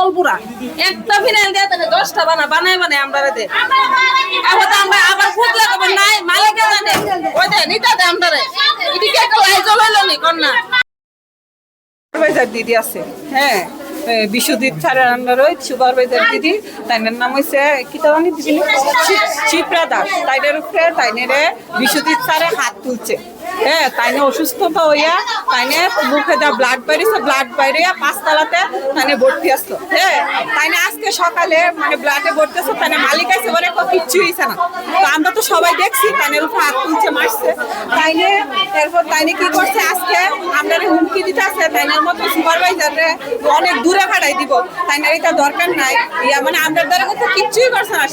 জল পুরা একটা ফিনাইল দিয়ে তাহলে দশটা বানা আমরা এখন আমরা আবার লাগাবো নাই মালিকে জানে। ওই দে নিতা দে আমরা রে এদিকে একটা নি কন্যা। সুপারভাইজার দিদি আছে। হ্যাঁ বিশ্বজিৎ স্যারের আন্ডারে সুপারভাইজার দিদি। তাইনের নাম কি দিদি? দাস তাইনের উপরে তাইনেরে বিশ্বজিৎ স্যারে হাত তুলছে। হ্যাঁ তাইনে অসুস্থতা হইয়া তাইনে মুখে যা ব্লাড ব্লাড পাঁচতলাতে তাইনে ভর্তি আসলো। হ্যাঁ তাইনে আজকে সকালে মানে ব্লাডে ভর্তি আসলো, তাইনে মালিক আছে বলে কিচ্ছু হইছে না। তো আমরা তো সবাই দেখছি উপরে হাত তুলছে, মারছে। তাইনে এরপর তাইনে কি করছে, আজকে আমরা হুমকি দিতে আছে সুপারভাইজার অনেক দূরে ফাটাই দিব। তাইনের এটা দরকার নাই। ইয়া মানে আমরা দ্বারা কিচ্ছুই করছে না।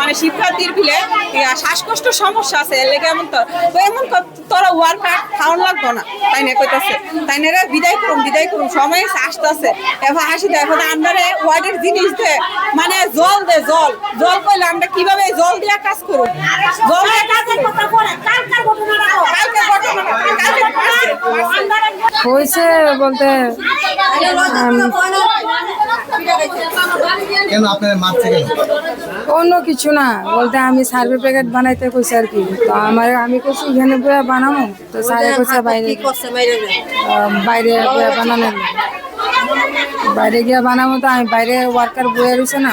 মানে শিক্ষার্থীর বিলে ইয়া শ্বাসকষ্ট সমস্যা আছে, এর লেগে এমন তো এমন তোরা ওয়ার কার্ড খাওয়ান লাগবো না। তাই না কইতাছে। তাই না বিদায় করুন বিদায় করুন সময় আসতেছে। এবার হাসি দেয় এখন আমরা ওয়ার্ডের জিনিস দে। মানে জল দে, জল। জল কইলে আমরা কীভাবে জল দিয়ে কাজ করুন জল ঘটনাটা কালকে হয়েছে বলতে কেন আপনারা মারছে কেন? অন্য কিছু না বলতে আমি সার্ভে প্যাকেট বানাইতে কইছি আর কি। তো আমার আমি কইছি এখানে বইয়া বানাবো তো স্যারে কইছে বাইরে বাইরে বইয়া বানানো বাইরে গিয়া বানাবো তো আমি বাইরে ওয়ার্কার বয়ে রয়েছে না।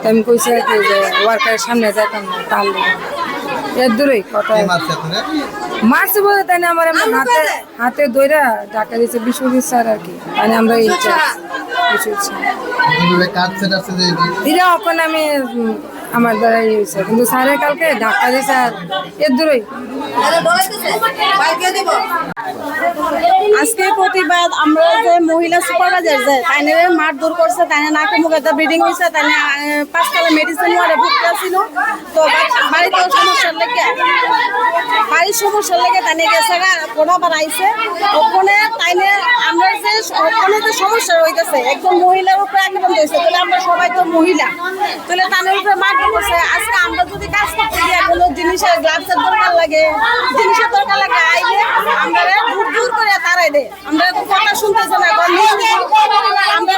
তো আমি কইছি আর কি যে ওয়ার্কারের সামনে যাইতাম না তাহলে এর দূরেই কথা। কে মারছে বলে তাই না আমার হাতে হাতে দইরা ডাকা দিয়েছে বিশ্বজিৎ স্যার আর কি। মানে আমরা এই স্যার কীভাবে যে আমি আমার দ্বারা ইয়ে হয়েছে। কিন্তু স্যারের কালকে ধাক্কা দিয়ে স্যার এর দূরই। আজকে প্রতিবাদ আমরা যে মহিলা সুপারভাইজার যে তাইনে মার দূর করছে তাইনে নাকে মুখে একটা ব্লিডিং হয়েছে তাইনে পাঁচতলা মেডিসিন ওয়ার্ডে ভর্তি ছিল তো বাড়িতে সমস্যার লেগে বাড়ির সমস্যার লেগে তাইনে গেছে কোনা বানাইছে। ওখানে তাইনে আমরা যে ওখানে সমস্যা হইতেছে একজন মহিলার উপরে আক্রমণ আমরা সবাই তো মহিলা। তাহলে তাদের উপরে মার করছে। আজকে আমরা যদি কাজ করতে গিয়ে কোনো জিনিসের গ্লাভসের দরকার লাগে, জিনিসের দরকার লাগে, আইলে আমরা দূর করে তারাই দে আমরা কথা শুনতেছে না আমরা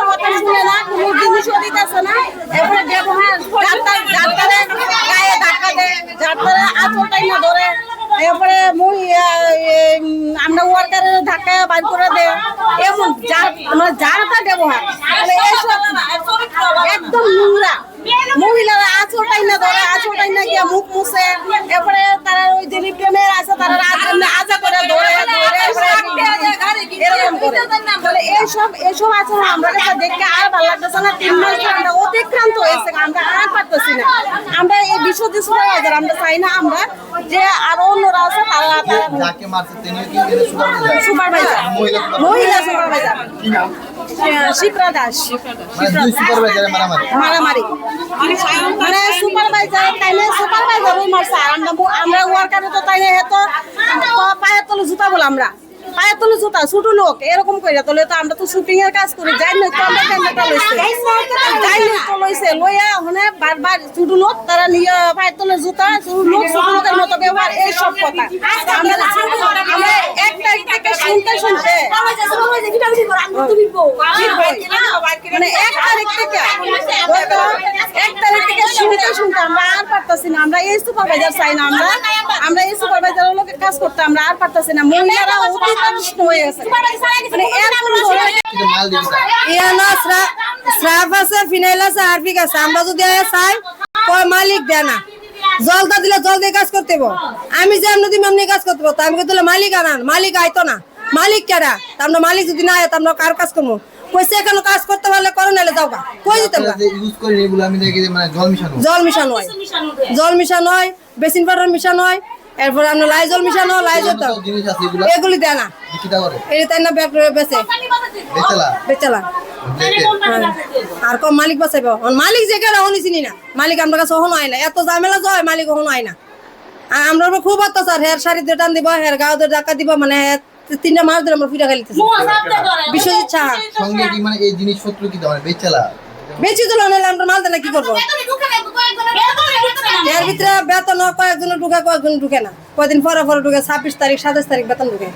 কোনো জিনিসও দিতেছে না এরপরে ব্যবহার যাত্রা যাত্রারে গায়ে ধাক্কা দেয় যাত্রারে আঁচলটাই না ধরে এরপরে মুই আমরা ওয়ার্কারের ধাক্কা বাইর করে দেয় এমন যার, আমরা যার তা ব্যবহার একদম নোংরা। মহিলারা আঁচলটাই না ধরে আঁচলটাই না, গিয়া মুখ মুছে। এরপরে তারা ওই যে প্রেমের আছে, তারা আজ- করে ধরে এরকম করে। এইসব এইসব আচরণ আমরা দেখতে আর ভালো লাগতেছে না। তিন মাস হয়েছে, আমরা আর পারতেছি না। আমরা এই বিশ্বজিৎ সুপারভাইজার আমরা চাই না আমরা যে আরও অন্যরা আছে তারা তারা যাকে মারছে তিনি কি তিনি সুপারভাইজার। সুপারভাইজার। মহিলা মহিলা সুপারভাইজার। শিপ্রা দাস। দুই সুপারভাইজারে মারামারি। মানে সুপারভাইজার তাইলে সুপারভাইজারই মারছে। আর আমরা আমরা ওয়ার্কারে তো তাইলে হেতো পায়ের তলে জুতা বলে আমরা। পায়ের তলে জুতা ছোট লোক এরকম করে তোলে তো আমরা তো শুটিং এর কাজ করি। যাই না তো আমরা ক্যামেরাটা লইছে। যাই তো লইছে লইয়া ওখানে বারবার ছোট লোক তারা নিয়ে পায়ের তলে জুতা ছোট লোক ছোট লোকের মতো ব্যবহার এই সব কথা। আমরা আমরা এক তারিখ থেকে শুনতে শুনতে মানে এক তারিখ থেকে এক তারিখ থেকে শুনতে শুনতে আমরা আর পারতাছি না। আমরা এই সুপারভাইজার চাই না। আমরা আমরা এই সুপারভাইজারের লোকে কাজ করতে আমরা আর পারতাছি না। মহিলারা হয়ে গেছে। মানে আমরা যদি মালিক দেয় না। জলটা দিলে জল দিয়ে কাজ করতে আমি যে দিম এমনি কাজ করতে। আমি দিলে মালিক আনান। মালিক আইতো না। মালিক কেডা? তা আমরা মালিক যদি না আয় আমরা কার কাজ করব? কইছে এখানে কাজ করতে পারলে করো নাহলে যাও গা। কই ইউজ এগুলো আমি দেখি মানে জল মিশানো। জল মিশানো হয়। জল মিশানো হয়। বেসিন পাউডার মিশানো হয় এরপর আমরা লাই জল মিশানো লাই জল যত জিনিস আছে এগুলো দেয় না। এটা তাই না বেচে। বেচালা। বেচালা। হ্যাঁ। আর কম মালিক বাঁচাইব। মালিক যে কেন হনি চিনি না। মালিক আমরা কাছে হনো হয় না এত ঝামেলা জয় মালিক হনো হয় না। আর আমরা খুব অত্যাচার। হের শাড়ি দিয়ে টান দিব হের গাও দিয়ে ডাকা দিব মানে তিনটা মাস ধরে আমরা ফিরা খাইতেছি বিশ্বজিৎ চা সঙ্গে কি মানে এই জিনিসপত্র কি দাও বেচালা? বেচি দিল নাহলে আমরা মাল দেনা কি করব? এর ভিতরে বেতন কয়েকজন ঢুকে কয়েকজন ঢুকে না। কয়েকদিন পরে পরে ঢুকে ছাব্বিশ তারিখ সাতাশ তারিখ বেতন ঢুকে।